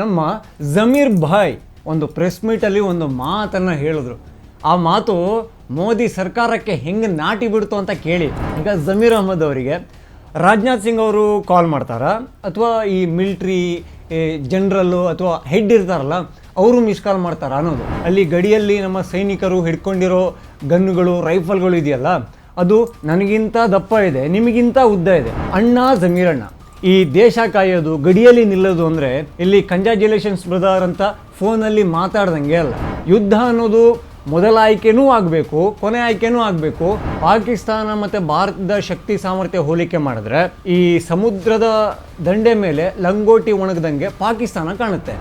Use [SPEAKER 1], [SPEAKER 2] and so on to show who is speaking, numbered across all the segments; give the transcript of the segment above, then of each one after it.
[SPEAKER 1] ನಮ್ಮ ಜಮೀರ್ ಭಾಯ್ ಒಂದು ಪ್ರೆಸ್ ಮೀಟಲ್ಲಿ ಒಂದು ಮಾತನ್ನು ಹೇಳಿದ್ರು. ಆ ಮಾತು ಮೋದಿ ಸರ್ಕಾರಕ್ಕೆ ಹೆಂಗೆ ನಾಟಿ ಬಿಡ್ತು ಅಂತ ಕೇಳಿ. ಈಗ ಜಮೀರ್ ಅಹಮದ್ ಅವರಿಗೆ ರಾಜನಾಥ್ ಸಿಂಗ್ ಅವರು ಕಾಲ್ ಮಾಡ್ತಾರಾ? ಅಥವಾ ಈ ಮಿಲ್ಟ್ರಿ ಜನರಲ್ಲು ಅಥವಾ ಹೆಡ್ ಇರ್ತಾರಲ್ಲ, ಅವರು ಮಿಸ್ ಕಾಲ್ ಮಾಡ್ತಾರ ಅನ್ನೋದು. ಅಲ್ಲಿ ಗಡಿಯಲ್ಲಿ ನಮ್ಮ ಸೈನಿಕರು ಹಿಡ್ಕೊಂಡಿರೋ ಗನ್ನುಗಳು ರೈಫಲ್ಗಳು ಇದೆಯಲ್ಲ, ಅದು ನನಗಿಂತ ದಪ್ಪ ಇದೆ, ನಿಮಗಿಂತ ಉದ್ದ ಇದೆ. ಅಣ್ಣ ಜಮೀರಣ್ಣ ಈ ದೇಶ ಕಾಯೋದು, ಗಡಿಯಲ್ಲಿ ನಿಲ್ಲೋದು ಅಂದರೆ ಇಲ್ಲಿ ಕಂಜಾಜುಲೇಷನ್ಸ್ ಬ್ರದರ್ ಅಂತ ಫೋನಲ್ಲಿ ಮಾತಾಡ್ದಂಗೆ ಅಲ್ಲ. ಯುದ್ಧ ಅನ್ನೋದು ಮೊದಲ ಆಯ್ಕೆನೂ ಆಗಬೇಕು, ಕೊನೆ ಆಯ್ಕೆನೂ ಆಗಬೇಕು. ಪಾಕಿಸ್ತಾನ ಮತ್ತು ಭಾರತದ ಶಕ್ತಿ ಸಾಮರ್ಥ್ಯ ಹೋಲಿಕೆ ಮಾಡಿದ್ರೆ ಈ ಸಮುದ್ರದ ದಂಡೆ ಮೇಲೆ ಲಂಗೋಟಿ ಒಣಗದಂಗೆ ಪಾಕಿಸ್ತಾನ ಕಾಣುತ್ತೆ.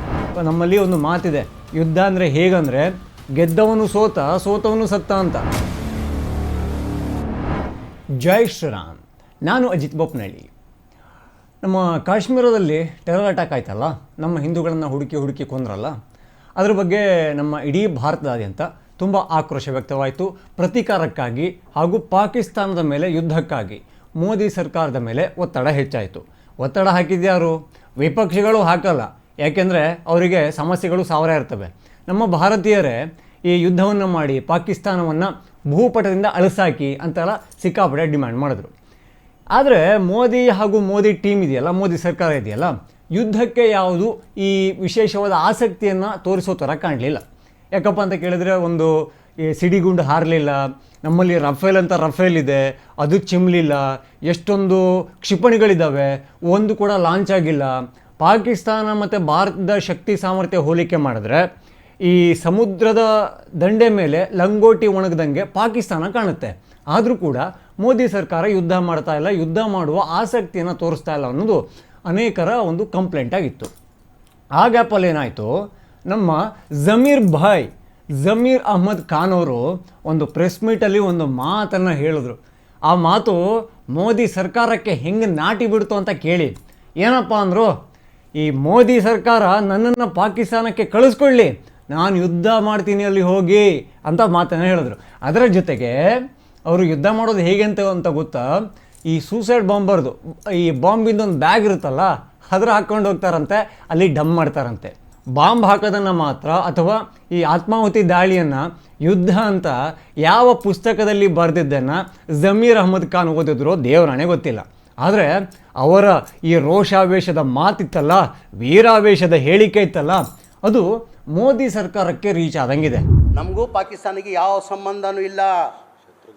[SPEAKER 1] ನಮ್ಮಲ್ಲಿ ಒಂದು ಮಾತಿದೆ, ಯುದ್ಧ ಅಂದರೆ ಹೇಗಂದ್ರೆ ಗೆದ್ದವನು ಸೋತ, ಸೋತವನು ಸತ್ತ ಅಂತ. ಜೈ ಶ್ರೀರಾಮ್. ನಾನು ಅಜಿತ್ ಬೊಪ್ನಳ್ಳಿ. ನಮ್ಮ ಕಾಶ್ಮೀರದಲ್ಲಿ ಟೆರರ್ ಅಟ್ಯಾಕ್ ಆಯ್ತಲ್ಲ, ನಮ್ಮ ಹಿಂದೂಗಳನ್ನು ಹುಡುಕಿ ಹುಡುಕಿ ಕೊಂದ್ರಲ್ಲ, ಅದ್ರ ಬಗ್ಗೆ ನಮ್ಮ ಇಡೀ ಭಾರತದಾದ್ಯಂತ ತುಂಬ ಆಕ್ರೋಶ ವ್ಯಕ್ತವಾಯಿತು. ಪ್ರತೀಕಾರಕ್ಕಾಗಿ ಹಾಗೂ ಪಾಕಿಸ್ತಾನದ ಮೇಲೆ ಯುದ್ಧಕ್ಕಾಗಿ ಮೋದಿ ಸರ್ಕಾರದ ಮೇಲೆ ಒತ್ತಡ ಹೆಚ್ಚಾಯಿತು. ಒತ್ತಡ ಹಾಕಿದ್ಯಾರು ವಿಪಕ್ಷಗಳು ಹಾಕಲ್ಲ. ಯಾಕೆಂದರೆ ಅವರಿಗೆ ಸಮಸ್ಯೆಗಳು ಸಾವಿರ ಇರ್ತವೆ. ನಮ್ಮ ಭಾರತೀಯರೇ ಈ ಯುದ್ಧವನ್ನು ಮಾಡಿ ಪಾಕಿಸ್ತಾನವನ್ನು ಭೂಪಟದಿಂದ ಅಳಿಸಾಕಿ ಅಂತೆಲ್ಲ ಸಿಕ್ಕಾಪಟ್ಟೆ ಡಿಮ್ಯಾಂಡ್ ಮಾಡಿದ್ರು. ಆದರೆ ಮೋದಿ ಹಾಗೂ ಮೋದಿ ಟೀಮ್ ಇದೆಯಲ್ಲ, ಮೋದಿ ಸರ್ಕಾರ ಇದೆಯಲ್ಲ, ಯುದ್ಧಕ್ಕೆ ಯಾವುದು ಈ ವಿಶೇಷವಾದ ಆಸಕ್ತಿಯನ್ನು ತೋರಿಸೋ ಥರ ಕಾಣಲಿಲ್ಲ. ಯಾಕಪ್ಪ ಅಂತ ಕೇಳಿದ್ರೆ ಒಂದು, ಈ ಸಿಡಿಗುಂಡು ಹಾರಲಿಲ್ಲ, ನಮ್ಮಲ್ಲಿ ರಫೇಲ್ ಅಂತ ರಫೇಲ್ ಇದೆ, ಅದು ಚಿಮ್ಲಿಲ್ಲ, ಎಷ್ಟೊಂದು ಕ್ಷಿಪಣಿಗಳಿದ್ದಾವೆ ಒಂದು ಕೂಡ ಲಾಂಚ್ ಆಗಿಲ್ಲ. ಪಾಕಿಸ್ತಾನ ಮತ್ತು ಭಾರತದ ಶಕ್ತಿ ಸಾಮರ್ಥ್ಯ ಹೋಲಿಕೆ ಮಾಡಿದ್ರೆ, ಈ ಸಮುದ್ರದ ದಂಡೆ ಮೇಲೆ ಲಂಗೋಟಿ ಒಣಗ್ದಂಗೆ ಪಾಕಿಸ್ತಾನ ಕಾಣುತ್ತೆ. ಆದರೂ ಕೂಡ ಮೋದಿ ಸರ್ಕಾರ ಯುದ್ಧ ಮಾಡ್ತಾ ಇಲ್ಲ, ಯುದ್ಧ ಮಾಡುವ ಆಸಕ್ತಿಯನ್ನು ತೋರಿಸ್ತಾ ಇಲ್ಲ ಅನ್ನೋದು ಅನೇಕರ ಒಂದು ಕಂಪ್ಲೇಂಟ್ ಆಗಿತ್ತು. ಆ ಗ್ಯಾಪಲ್ಲಿ ಏನಾಯಿತು? ನಮ್ಮ ಜಮೀರ್ ಭಾಯ್, ಜಮೀರ್ ಅಹ್ಮದ್ ಖಾನ್ ಅವರು ಒಂದು ಪ್ರೆಸ್ ಮೀಟಲ್ಲಿ ಒಂದು ಮಾತನ್ನು ಹೇಳಿದ್ರು. ಆ ಮಾತು ಮೋದಿ ಸರ್ಕಾರಕ್ಕೆ ಹೆಂಗೆ ನಾಟಿ ಬಿಡ್ತು ಅಂತ ಕೇಳಿ. ಏನಪ್ಪ ಅಂದರು, ಈ ಮೋದಿ ಸರ್ಕಾರ ನನ್ನನ್ನು ಪಾಕಿಸ್ತಾನಕ್ಕೆ ಕಳಿಸ್ಕೊಳ್ಳಿ, ನಾನು ಯುದ್ಧ ಮಾಡ್ತೀನಿ ಅಲ್ಲಿ ಹೋಗಿ ಅಂತ ಮಾತನ್ನು ಹೇಳಿದ್ರು. ಅದರ ಜೊತೆಗೆ ಅವರು ಯುದ್ಧ ಮಾಡೋದು ಹೇಗೆ ಅಂತ ಅಂತ ಗೊತ್ತಾ? ಈ ಸೂಸೈಡ್ ಬಾಂಬರ್ದು ಈ ಬಾಂಬಿಂದ ಒಂದು ಬ್ಯಾಗ್ ಇರುತ್ತಲ್ಲ, ಅದ್ರ ಹಾಕ್ಕೊಂಡು ಹೋಗ್ತಾರಂತೆ, ಅಲ್ಲಿ ಡಮ್ ಮಾಡ್ತಾರಂತೆ. ಬಾಂಬ್ ಹಾಕೋದನ್ನು ಮಾತ್ರ ಅಥವಾ ಈ ಆತ್ಮಾಹುತಿ ದಾಳಿಯನ್ನು, ಯುದ್ಧ ಅಂತ ಯಾವ ಪುಸ್ತಕದಲ್ಲಿ ಬರೆದಿದ್ದನ್ನು ಜಮೀರ್ ಅಹಮದ್ ಖಾನ್ ಓದಿದ್ರು ದೇವರಾಣೆ ಗೊತ್ತಿಲ್ಲ. ಆದರೆ ಅವರ ಈ ರೋಷಾವೇಶದ ಮಾತಿತ್ತಲ್ಲ, ವೀರಾವೇಶದ ಹೇಳಿಕೆ ಇತ್ತಲ್ಲ, ಅದು ಮೋದಿ ಸರ್ಕಾರಕ್ಕೆ ರೀಚ್ ಆದಂಗಿದೆ.
[SPEAKER 2] ನಮಗೂ ಪಾಕಿಸ್ತಾನಿಗೆ ಯಾವ ಸಂಬಂಧನೂ ಇಲ್ಲ.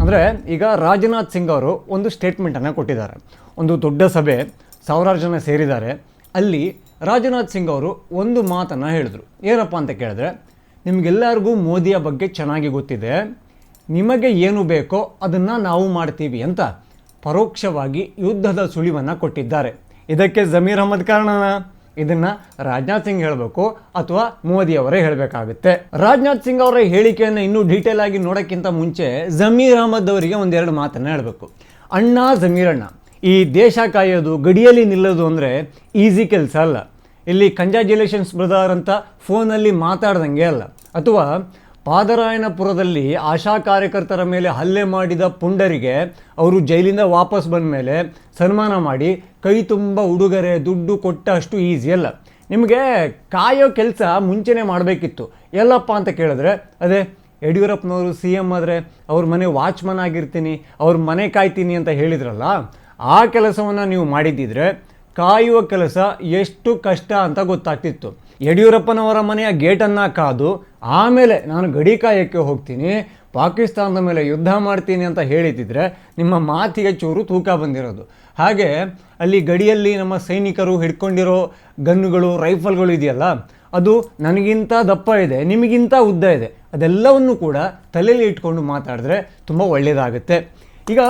[SPEAKER 1] ಅಂದರೆ ಈಗ ರಾಜನಾಥ್ ಸಿಂಗ್ ಅವರು ಒಂದು ಸ್ಟೇಟ್ಮೆಂಟನ್ನು ಕೊಟ್ಟಿದ್ದಾರೆ. ಒಂದು ದೊಡ್ಡ ಸಭೆ, ಸಾವಿರಾರು ಜನ ಸೇರಿದ್ದಾರೆ. ಅಲ್ಲಿ ರಾಜನಾಥ್ ಸಿಂಗ್ ಅವರು ಒಂದು ಮಾತನ್ನು ಹೇಳಿದ್ರು. ಏನಪ್ಪ ಅಂತ ಕೇಳಿದ್ರೆ, ನಿಮಗೆಲ್ಲರಿಗೂ ಮೋದಿಯ ಬಗ್ಗೆ ಚೆನ್ನಾಗಿ ಗೊತ್ತಿದೆ. ನಿಮಗೆ ಏನು ಬೇಕೋ ಅದನ್ನು ನಾವು ಮಾಡ್ತೀವಿ ಅಂತ ಪರೋಕ್ಷವಾಗಿ ಯುದ್ಧದ ಸುಳಿವನ್ನು ಕೊಟ್ಟಿದ್ದಾರೆ. ಇದಕ್ಕೆ ಜಮೀರ್ ಅಹಮದ್ ಕಾರಣನ? ಇದನ್ನ ರಾಜನಾಥ್ ಸಿಂಗ್ ಹೇಳಬೇಕು ಅಥವಾ ಮೋದಿ ಅವರೇ ಹೇಳಬೇಕಾಗುತ್ತೆ. ರಾಜನಾಥ್ ಸಿಂಗ್ ಅವರ ಹೇಳಿಕೆಯನ್ನು ಇನ್ನೂ ಡೀಟೇಲ್ ಆಗಿ ನೋಡೋಕ್ಕಿಂತ ಮುಂಚೆ ಜಮೀರ್ ಅಹಮದ್ ಅವರಿಗೆ ಒಂದೆರಡು ಮಾತನ್ನು ಹೇಳಬೇಕು. ಅಣ್ಣ ಜಮೀರಣ್ಣ ಈ ದೇಶ ಕಾಯೋದು, ಗಡಿಯಲ್ಲಿ ನಿಲ್ಲೋದು ಅಂದರೆ ಈಸಿ ಕೆಲಸ ಅಲ್ಲ. ಇಲ್ಲಿ ಕಂಜಾಜುಲೇಷನ್ಸ್ ಬ್ರದರ್ ಅಂತ ಫೋನಲ್ಲಿ ಮಾತಾಡ್ದಂಗೆ ಅಲ್ಲ. ಅಥವಾ ಪಾದರಾಯಣಪುರದಲ್ಲಿ ಆಶಾ ಕಾರ್ಯಕರ್ತರ ಮೇಲೆ ಹಲ್ಲೆ ಮಾಡಿದ ಪುಂಡರಿಗೆ ಅವರು ಜೈಲಿಂದ ವಾಪಸ್ ಬಂದ ಮೇಲೆ ಸನ್ಮಾನ ಮಾಡಿ ಕೈ ತುಂಬ ಉಡುಗೊರೆ, ದುಡ್ಡು ಕೊಟ್ಟ ಅಷ್ಟು ಈಸಿ ಅಲ್ಲ. ನಿಮಗೆ ಕಾಯೋ ಕೆಲಸ ಮುಂಚೆನೇ ಮಾಡಬೇಕಿತ್ತು. ಎಲ್ಲಪ್ಪ ಅಂತ ಕೇಳಿದ್ರೆ, ಅದೇ, ಯಡಿಯೂರಪ್ಪನವರು ಸಿ ಎಂ ಆದರೆ ಅವ್ರ ಮನೆ ವಾಚ್ಮನ್ ಆಗಿರ್ತೀನಿ, ಅವ್ರ ಮನೆ ಕಾಯ್ತೀನಿ ಅಂತ ಹೇಳಿದ್ರಲ್ಲ, ಆ ಕೆಲಸವನ್ನು ನೀವು ಮಾಡಿದ್ದಿದ್ರೆ ಕಾಯುವ ಕೆಲಸ ಎಷ್ಟು ಕಷ್ಟ ಅಂತ ಗೊತ್ತಾಗ್ತಿತ್ತು. ಯಡಿಯೂರಪ್ಪನವರ ಮನೆಯ ಗೇಟನ್ನು ಕಾದು ಆಮೇಲೆ ನಾನು ಗಡಿ ಕಾಯಕ್ಕೆ ಹೋಗ್ತೀನಿ, ಪಾಕಿಸ್ತಾನದ ಮೇಲೆ ಯುದ್ಧ ಮಾಡ್ತೀನಿ ಅಂತ ಹೇಳಿದ್ದಿದ್ರೆ ನಿಮ್ಮ ಮಾತಿಗೆ ಚೂರು ತೂಕ ಬಂದಿರೋದು. ಹಾಗೆ ಅಲ್ಲಿ ಗಡಿಯಲ್ಲಿ ನಮ್ಮ ಸೈನಿಕರು ಹಿಡ್ಕೊಂಡಿರೋ ಗನ್ನುಗಳು, ರೈಫಲ್ಗಳು ಇದೆಯಲ್ಲ, ಅದು ನನಗಿಂತ ದಪ್ಪ ಇದೆ, ನಿಮಗಿಂತ ಉದ್ದ ಇದೆ, ಅದೆಲ್ಲವನ್ನು ಕೂಡ ತಲೆಯಲ್ಲಿ ಇಟ್ಕೊಂಡು ಮಾತಾಡಿದ್ರೆ ತುಂಬ ಒಳ್ಳೆಯದಾಗುತ್ತೆ ಈಗ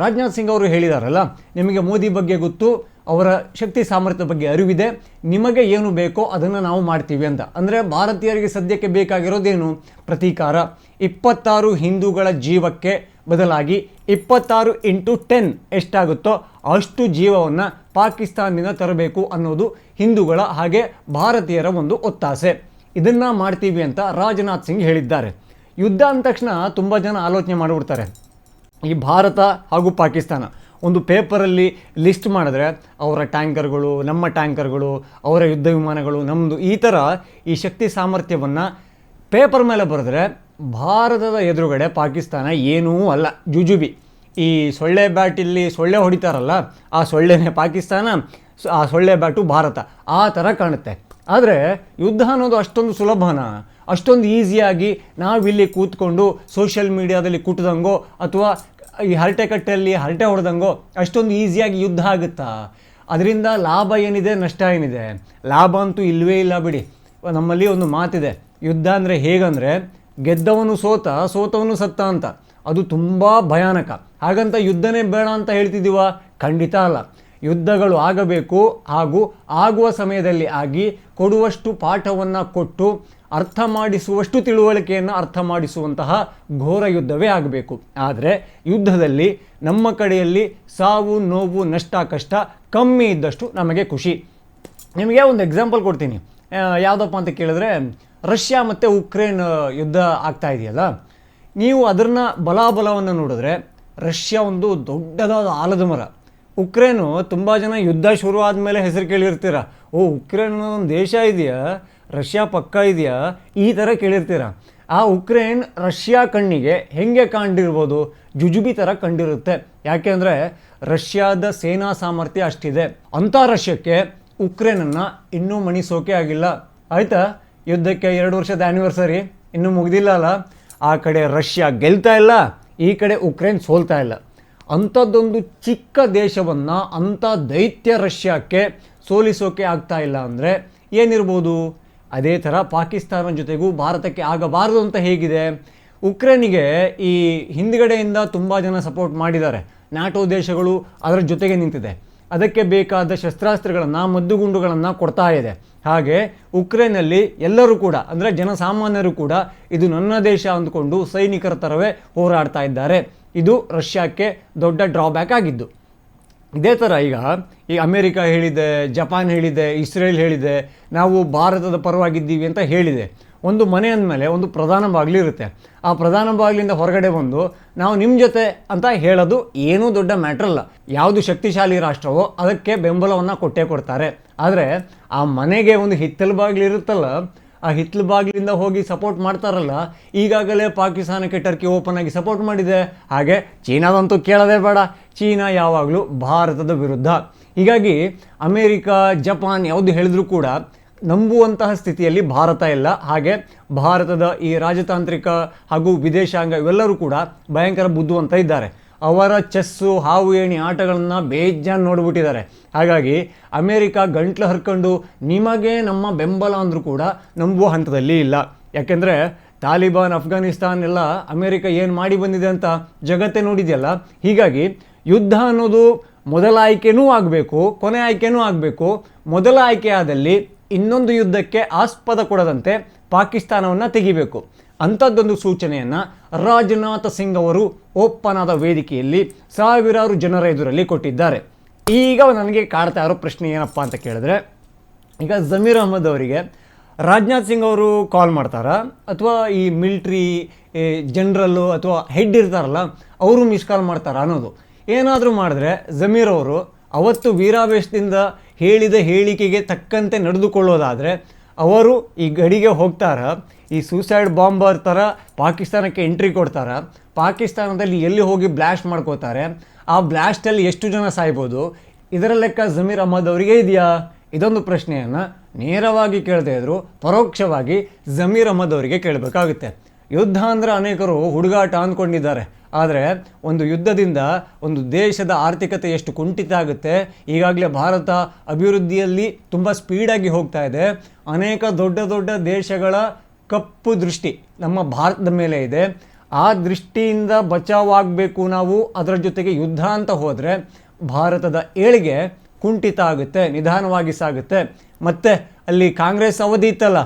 [SPEAKER 1] ರಾಜನಾಥ್ ಸಿಂಗ್ ಅವರು ಹೇಳಿದಾರಲ್ಲ, ನಿಮಗೆ ಮೋದಿ ಬಗ್ಗೆ ಗೊತ್ತು ಅವರ ಶಕ್ತಿ ಸಾಮರ್ಥ್ಯದ ಬಗ್ಗೆ ಅರಿವಿದೆ. ನಿಮಗೆ ಏನು ಬೇಕೋ ಅದನ್ನು ನಾವು ಮಾಡ್ತೀವಿ ಅಂತ. ಅಂದರೆ ಭಾರತೀಯರಿಗೆ ಸದ್ಯಕ್ಕೆ ಬೇಕಾಗಿರೋದೇನು? ಪ್ರತೀಕಾರ. ಇಪ್ಪತ್ತಾರು ಹಿಂದೂಗಳ ಜೀವಕ್ಕೆ ಬದಲಾಗಿ ಇಪ್ಪತ್ತಾರು ಇಂಟು ಟೆನ್ ಎಷ್ಟಾಗುತ್ತೋ ಅಷ್ಟು ಜೀವವನ್ನು ಪಾಕಿಸ್ತಾನದಿಂದ ತರಬೇಕು ಅನ್ನೋದು ಹಿಂದೂಗಳ ಹಾಗೆ ಭಾರತೀಯರ ಒಂದು ಒತ್ತಾಸೆ. ಇದನ್ನು ಮಾಡ್ತೀವಿ ಅಂತ ರಾಜನಾಥ್ ಸಿಂಗ್ ಹೇಳಿದ್ದಾರೆ. ಯುದ್ಧ ಅಂದ ತಕ್ಷಣ ತುಂಬ ಜನ ಆಲೋಚನೆ ಮಾಡಿಬಿಡ್ತಾರೆ. ಈ ಭಾರತ ಹಾಗೂ ಪಾಕಿಸ್ತಾನ. ಒಂದು ಪೇಪರಲ್ಲಿ ಲಿಸ್ಟ್ ಮಾಡಿದ್ರೆ ಅವರ ಟ್ಯಾಂಕರ್ಗಳು, ನಮ್ಮ ಟ್ಯಾಂಕರ್ಗಳು, ಅವರ ಯುದ್ಧ ವಿಮಾನಗಳು ನಮ್ಮದು ಈ ಥರ ಈ ಶಕ್ತಿ ಸಾಮರ್ಥ್ಯವನ್ನು ಪೇಪರ್ ಮೇಲೆ ಬರೆದ್ರೆ ಭಾರತದ ಎದುರುಗಡೆ ಪಾಕಿಸ್ತಾನ ಏನೂ ಅಲ್ಲ, ಜುಜುಬಿ. ಈ ಸೊಳ್ಳೆ ಬ್ಯಾಟಿಲ್ಲಿ ಸೊಳ್ಳೆ ಹೊಡಿತಾರಲ್ಲ, ಆ ಸೊಳ್ಳೆನೇ ಪಾಕಿಸ್ತಾನ, ಆ ಸೊಳ್ಳೆ ಬ್ಯಾಟು ಭಾರತ. ಆ ಥರ ಕಾಣುತ್ತೆ. ಆದರೆ ಯುದ್ಧ ಅನ್ನೋದು ಅಷ್ಟೊಂದು ಸುಲಭನ? ಅಷ್ಟೊಂದು ಈಸಿಯಾಗಿ ನಾವಿಲ್ಲಿ ಕೂತ್ಕೊಂಡು ಸೋಷಿಯಲ್ ಮೀಡಿಯಾದಲ್ಲಿ ಕುಟ್ದಂಗೋ ಅಥವಾ ಈ ಹರಟೆ ಕಟ್ಟೆಯಲ್ಲಿ ಹರಟೆ ಹೊಡೆದಂಗೋ ಅಷ್ಟೊಂದು ಈಸಿಯಾಗಿ ಯುದ್ಧ ಆಗುತ್ತಾ? ಅದರಿಂದ ಲಾಭ ಏನಿದೆ, ನಷ್ಟ ಏನಿದೆ? ಲಾಭ ಅಂತೂ ಇಲ್ಲವೇ ಇಲ್ಲ ಬಿಡಿ. ನಮ್ಮಲ್ಲಿ ಒಂದು ಮಾತಿದೆ. ಯುದ್ಧ ಅಂದರೆ ಹೇಗಂದರೆ ಗೆದ್ದವನು ಸೋತ, ಸೋತವನು ಸತ್ತ ಅಂತ. ಅದು ತುಂಬ ಭಯಾನಕ. ಹಾಗಂತ ಯುದ್ಧನೇ ಬೇಡ ಅಂತ ಹೇಳ್ತಿದ್ದೀವ? ಖಂಡಿತ ಅಲ್ಲ. ಯುದ್ಧಗಳು ಆಗಬೇಕು ಹಾಗೂ ಆಗುವ ಸಮಯದಲ್ಲಿ ಆಗಿ ಕೊಡುವಷ್ಟು ಪಾಠವನ್ನು ಕೊಟ್ಟು ಅರ್ಥ ಮಾಡಿಸುವಷ್ಟು ತಿಳುವಳಿಕೆಯನ್ನು ಅರ್ಥ ಮಾಡಿಸುವಂತಹ ಘೋರ ಯುದ್ಧವೇ ಆಗಬೇಕು. ಆದರೆ ಯುದ್ಧದಲ್ಲಿ ನಮ್ಮ ಕಡೆಯಲ್ಲಿ ಸಾವು, ನೋವು, ನಷ್ಟ, ಕಷ್ಟ ಕಮ್ಮಿ ಇದ್ದಷ್ಟು ನಮಗೆ ಖುಷಿ. ನಿಮಗೆ ಒಂದು ಎಕ್ಸಾಂಪಲ್ ಕೊಡ್ತೀನಿ. ಯಾವುದಪ್ಪ ಅಂತ ಕೇಳಿದ್ರೆ ರಷ್ಯಾ ಮತ್ತು ಉಕ್ರೇನ್ ಯುದ್ಧ ಆಗ್ತಾ ಇದೆಯಲ್ಲ? ನೀವು ಅದನ್ನ ಬಲಾಬಲವನ್ನು ನೋಡಿದ್ರೆ ರಷ್ಯಾ ಒಂದು ದೊಡ್ಡದಾದ ಆಲದ ಮರ. ಉಕ್ರೇನು ತುಂಬ ಜನ ಯುದ್ಧ ಶುರುವಾದ ಮೇಲೆ ಹೆಸರು ಕೇಳಿರ್ತೀರ? ಓ, ಉಕ್ರೇನ್ ಒಂದು ದೇಶ ಇದೆಯಾ? ರಷ್ಯಾ ಪಕ್ಕ ಇದೆಯಾ? ಈ ಥರ ಕೇಳಿರ್ತೀರ? ಆ ಉಕ್ರೇನ್ ರಷ್ಯಾ ಕಣ್ಣಿಗೆ ಹೆಂಗೆ ಕಂಡಿರ್ಬೋದು ಜುಜುಬಿ ಥರ ಕಂಡಿರುತ್ತೆ. ಯಾಕೆಂದರೆ ರಷ್ಯಾದ ಸೇನಾ ಸಾಮರ್ಥ್ಯ ಅಷ್ಟಿದೆ. ಅಂಥ ರಷ್ಯಕ್ಕೆ ಉಕ್ರೇನನ್ನು ಇನ್ನೂ ಮಣಿಸೋಕೆ ಆಗಿಲ್ಲ. ಆಯಿತಾ? ಯುದ್ಧಕ್ಕೆ ಎರಡು ವರ್ಷದ ಆ್ಯನಿವರ್ಸರಿ ಇನ್ನೂ ಮುಗಿದಿಲ್ಲ ಅಲ್ಲ? ಆ ಕಡೆ ರಷ್ಯಾ ಗೆಲ್ತಾ ಇಲ್ಲ. ಈ ಕಡೆ ಉಕ್ರೇನ್ ಸೋಲ್ತಾ ಇಲ್ಲ. ಅಂಥದ್ದೊಂದು ಚಿಕ್ಕ ದೇಶವನ್ನು ಅಂಥ ದೈತ್ಯ ರಷ್ಯಾಕ್ಕೆ ಸೋಲಿಸೋಕೆ ಆಗ್ತಾ ಇಲ್ಲ ಅಂದರೆ ಏನಿರ್ಬೋದು? ಅದೇ ಥರ ಪಾಕಿಸ್ತಾನ ಜೊತೆಗೂ ಭಾರತಕ್ಕೆ ಆಗಬಾರದು ಅಂತ ಹೇಗಿದೆ. ಉಕ್ರೇನಿಗೆ ಈ ಹಿಂದ್ಗಡೆಯಿಂದ ತುಂಬ ಜನ ಸಪೋರ್ಟ್ ಮಾಡಿದ್ದಾರೆ. ನ್ಯಾಟೋ ದೇಶಗಳು ಅದರ ಜೊತೆಗೆ ನಿಂತಿದೆ. ಅದಕ್ಕೆ ಬೇಕಾದ ಶಸ್ತ್ರಾಸ್ತ್ರಗಳನ್ನು, ಮದ್ದುಗುಂಡುಗಳನ್ನು ಕೊಡ್ತಾ ಇದೆ. ಹಾಗೆ ಉಕ್ರೇನಲ್ಲಿ ಎಲ್ಲರೂ ಕೂಡ, ಅಂದರೆ ಜನಸಾಮಾನ್ಯರು ಕೂಡ ಇದು ನನ್ನ ದೇಶ ಅಂದ್ಕೊಂಡು ಸೈನಿಕರ ಥರವೇ ಹೋರಾಡ್ತಾ ಇದ್ದಾರೆ. ಇದು ರಷ್ಯಾಕ್ಕೆ ದೊಡ್ಡ ಡ್ರಾಬ್ಯಾಕ್ ಆಗಿದ್ದು. ಇದೇ ಥರ ಈಗ, ಈ ಅಮೇರಿಕ ಹೇಳಿದೆ, ಜಪಾನ್ ಹೇಳಿದೆ, ಇಸ್ರೇಲ್ ಹೇಳಿದೆ, ನಾವು ಭಾರತದ ಪರವಾಗಿದ್ದೀವಿ ಅಂತ ಹೇಳಿದೆ. ಒಂದು ಮನೆ ಅಂದಮೇಲೆ ಒಂದು ಪ್ರಧಾನ ಬಾಗಿಲು ಇರುತ್ತೆ. ಆ ಪ್ರಧಾನ ಬಾಗಿಲಿಂದ ಹೊರಗಡೆ ಬಂದು ನಾವು ನಿಮ್ಮ ಜೊತೆ ಅಂತ ಹೇಳೋದು ಏನೂ ದೊಡ್ಡ ಮ್ಯಾಟ್ರಲ್ಲ ಯಾವುದು ಶಕ್ತಿಶಾಲಿ ರಾಷ್ಟ್ರವೋ ಅದಕ್ಕೆ ಬೆಂಬಲವನ್ನು ಕೊಟ್ಟೇ ಕೊಡ್ತಾರೆ. ಆದರೆ ಆ ಮನೆಗೆ ಒಂದು ಹಿತ್ತಲು ಬಾಗಿಲು ಇರುತ್ತಲ್ಲ ಆ ಹಿತ್ಲು ಬಾಗಿಲಿಂದ ಹೋಗಿ ಸಪೋರ್ಟ್ ಮಾಡ್ತಾರಲ್ಲ, ಈಗಾಗಲೇ ಪಾಕಿಸ್ತಾನಕ್ಕೆ ಟರ್ಕಿ ಓಪನ್ ಆಗಿ ಸಪೋರ್ಟ್ ಮಾಡಿದೆ. ಹಾಗೆ ಚೀನಾದಂತೂ ಕೇಳೋದೇ ಬೇಡ. ಚೀನಾ ಯಾವಾಗಲೂ ಭಾರತದ ವಿರುದ್ಧ. ಹೀಗಾಗಿ ಅಮೇರಿಕ, ಜಪಾನ್ ಯಾವುದು ಹೇಳಿದ್ರೂ ಕೂಡ ನಂಬುವಂತಹ ಸ್ಥಿತಿಯಲ್ಲಿ ಭಾರತ ಇಲ್ಲ. ಹಾಗೆ ಭಾರತದ ಈ ರಾಜತಾಂತ್ರಿಕ ಹಾಗೂ ವಿದೇಶಾಂಗ ಇವೆಲ್ಲರೂ ಕೂಡ ಭಯಂಕರ ಬುದ್ಧಿವಂತ ಇದ್ದಾರೆ. ಅವರ ಚೆಸ್ಸು, ಹಾವು, ಏಣಿ ಆಟಗಳನ್ನು ಬೇಜಾನ್ ನೋಡಿಬಿಟ್ಟಿದ್ದಾರೆ. ಹಾಗಾಗಿ ಅಮೇರಿಕ ಗಂಟ್ಲು ಹರ್ಕೊಂಡು ನಿಮಗೆ ನಮ್ಮ ಬೆಂಬಲ ಅಂದರೂ ಕೂಡ ನಂಬುವ ಹಂತದಲ್ಲಿ ಇಲ್ಲ. ಯಾಕೆಂದರೆ ತಾಲಿಬಾನ್, ಅಫ್ಘಾನಿಸ್ತಾನ್ ಎಲ್ಲ ಅಮೇರಿಕ ಏನು ಮಾಡಿ ಬಂದಿದೆ ಅಂತ ಜಗತ್ತೇ ನೋಡಿದೆಯಲ್ಲ? ಹೀಗಾಗಿ ಯುದ್ಧ ಅನ್ನೋದು ಮೊದಲ ಆಯ್ಕೆನೂ ಆಗಬೇಕು, ಕೊನೆ ಆಯ್ಕೆನೂ ಆಗಬೇಕು. ಮೊದಲ ಆಯ್ಕೆ ಆದಲ್ಲಿ ಇನ್ನೊಂದು ಯುದ್ಧಕ್ಕೆ ಆಸ್ಪದ ಕೊಡದಂತೆ ಪಾಕಿಸ್ತಾನವನ್ನು ತೆಗಿಬೇಕು. ಅಂಥದ್ದೊಂದು ಸೂಚನೆಯನ್ನು ರಾಜನಾಥ ಸಿಂಗ್ ಅವರು ಆದ ವೇದಿಕೆಯಲ್ಲಿ ಸಾವಿರಾರು ಜನರ ಎದುರಲ್ಲಿ ಕೊಟ್ಟಿದ್ದಾರೆ. ಈಗ ನನಗೆ ಕಾಡ್ತಾ ಇರೋ ಪ್ರಶ್ನೆ ಏನಪ್ಪ ಅಂತ ಕೇಳಿದ್ರೆ, ಈಗ ಜಮೀರ್ ಅಹಮದ್ ಅವರಿಗೆ ರಾಜನಾಥ್ ಸಿಂಗ್ ಅವರು ಕಾಲ್ ಮಾಡ್ತಾರಾ? ಅಥವಾ ಈ ಮಿಲ್ಟ್ರಿ ಜನರಲ್ಲು ಅಥವಾ ಹೆಡ್ ಇರ್ತಾರಲ್ಲ, ಅವರು ಮಿಸ್ ಕಾಲ್ ಮಾಡ್ತಾರಾ ಅನ್ನೋದು. ಏನಾದರೂ ಮಾಡಿದ್ರೆ ಜಮೀರ್ ಅವರು ಅವತ್ತು ವೀರಾವೇಶದಿಂದ ಹೇಳಿದ ಹೇಳಿಕೆಗೆ ತಕ್ಕಂತೆ ನಡೆದುಕೊಳ್ಳೋದಾದರೆ, ಅವರು ಈ ಗಡಿಗೆ ಹೋಗ್ತಾರ? ಈ ಸೂಸೈಡ್ ಬಾಂಬರ್ ಥರ ಪಾಕಿಸ್ತಾನಕ್ಕೆ ಎಂಟ್ರಿ ಕೊಡ್ತಾರೆ. ಪಾಕಿಸ್ತಾನದಲ್ಲಿ ಎಲ್ಲಿ ಹೋಗಿ ಬ್ಲಾಸ್ಟ್ ಮಾಡ್ಕೋತಾರೆ? ಆ ಬ್ಲಾಸ್ಟಲ್ಲಿ ಎಷ್ಟು ಜನ ಸಾಯ್ಬೋದು? ಇದರ ಲೆಕ್ಕ ಜಮೀರ್ ಅಹಮದ್ ಅವರಿಗೆ ಇದೆಯಾ? ಇದೊಂದು ಪ್ರಶ್ನೆಯನ್ನು ನೇರವಾಗಿ ಕೇಳದೇ ಇದ್ದರೂ ಪರೋಕ್ಷವಾಗಿ ಜಮೀರ್ ಅಹಮದ್ ಅವರಿಗೆ ಕೇಳಬೇಕಾಗುತ್ತೆ. ಯುದ್ಧ ಅಂದರೆ ಅನೇಕರು ಹುಡುಗಾಟ ಅಂದ್ಕೊಂಡಿದ್ದಾರೆ ಆದರೆ ಒಂದು ಯುದ್ಧದಿಂದ ಒಂದು ದೇಶದ ಆರ್ಥಿಕತೆ ಎಷ್ಟು ಕುಂಠಿತ ಆಗುತ್ತೆ? ಈಗಾಗಲೇ ಭಾರತ ಅಭಿವೃದ್ಧಿಯಲ್ಲಿ ತುಂಬ ಸ್ಪೀಡಾಗಿ ಹೋಗ್ತಾ ಇದೆ. ಅನೇಕ ದೊಡ್ಡ ದೊಡ್ಡ ದೇಶಗಳ ಕಪ್ಪು ದೃಷ್ಟಿ ನಮ್ಮ ಭಾರತದ ಮೇಲೆ ಇದೆ. ಆ ದೃಷ್ಟಿಯಿಂದ ಬಚಾವಾಗಬೇಕು ನಾವು, ಅದರ ಜೊತೆಗೆ ಯುದ್ಧ ಅಂತ ಹೋದರೆ ಭಾರತದ ಏಳಿಗೆ ಕುಂಠಿತ ಆಗುತ್ತೆ, ನಿಧಾನವಾಗಿ ಸಾಗುತ್ತೆ. ಮತ್ತು ಅಲ್ಲಿ ಕಾಂಗ್ರೆಸ್ ಅವಧಿ ಇತ್ತಲ್ಲ,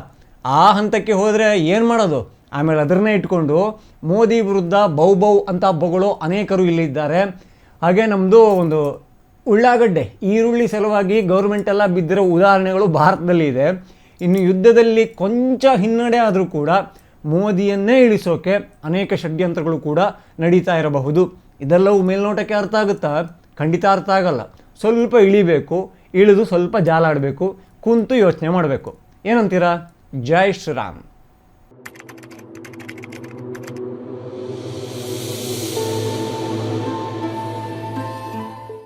[SPEAKER 1] ಆ ಹಂತಕ್ಕೆ ಹೋದರೆ ಏನು ಮಾಡೋದು? ಆಮೇಲೆ ಅದನ್ನೇ ಇಟ್ಕೊಂಡು ಮೋದಿ ವಿರುದ್ಧ ಬೌ ಬೌ ಅಂತ ಬೊಗಳೋ ಅನೇಕರು ಇಲ್ಲಿದ್ದಾರೆ. ಹಾಗೆ ನಮ್ಮದು ಒಂದು ಉಳ್ಳಾಗಡ್ಡೆ, ಈರುಳ್ಳಿ ಸಲುವಾಗಿ ಗೌರ್ಮೆಂಟೆಲ್ಲ ಬಿದ್ದಿರೋ ಉದಾಹರಣೆಗಳು ಭಾರತದಲ್ಲಿ ಇದೆ. ಇನ್ನು ಯುದ್ಧದಲ್ಲಿ ಕೊಂಚ ಹಿನ್ನಡೆ ಆದರೂ ಕೂಡ ಮೋದಿಯನ್ನೇ ಇಳಿಸೋಕೆ ಅನೇಕ ಷಡ್ಯಂತ್ರಗಳು ಕೂಡ ನಡೀತಾ ಇರಬಹುದು. ಇದೆಲ್ಲವೂ ಮೇಲ್ನೋಟಕ್ಕೆ ಅರ್ಥ ಆಗುತ್ತಾ? ಖಂಡಿತ ಅರ್ಥ ಆಗಲ್ಲ. ಸ್ವಲ್ಪ ಇಳಿಬೇಕು, ಇಳಿದು ಸ್ವಲ್ಪ ಜಾಲಾಡಬೇಕು, ಕುಂತು ಯೋಚನೆ ಮಾಡಬೇಕು. ಏನಂತೀರಾ? ಜೈ ಶ್ರೀರಾಮ್.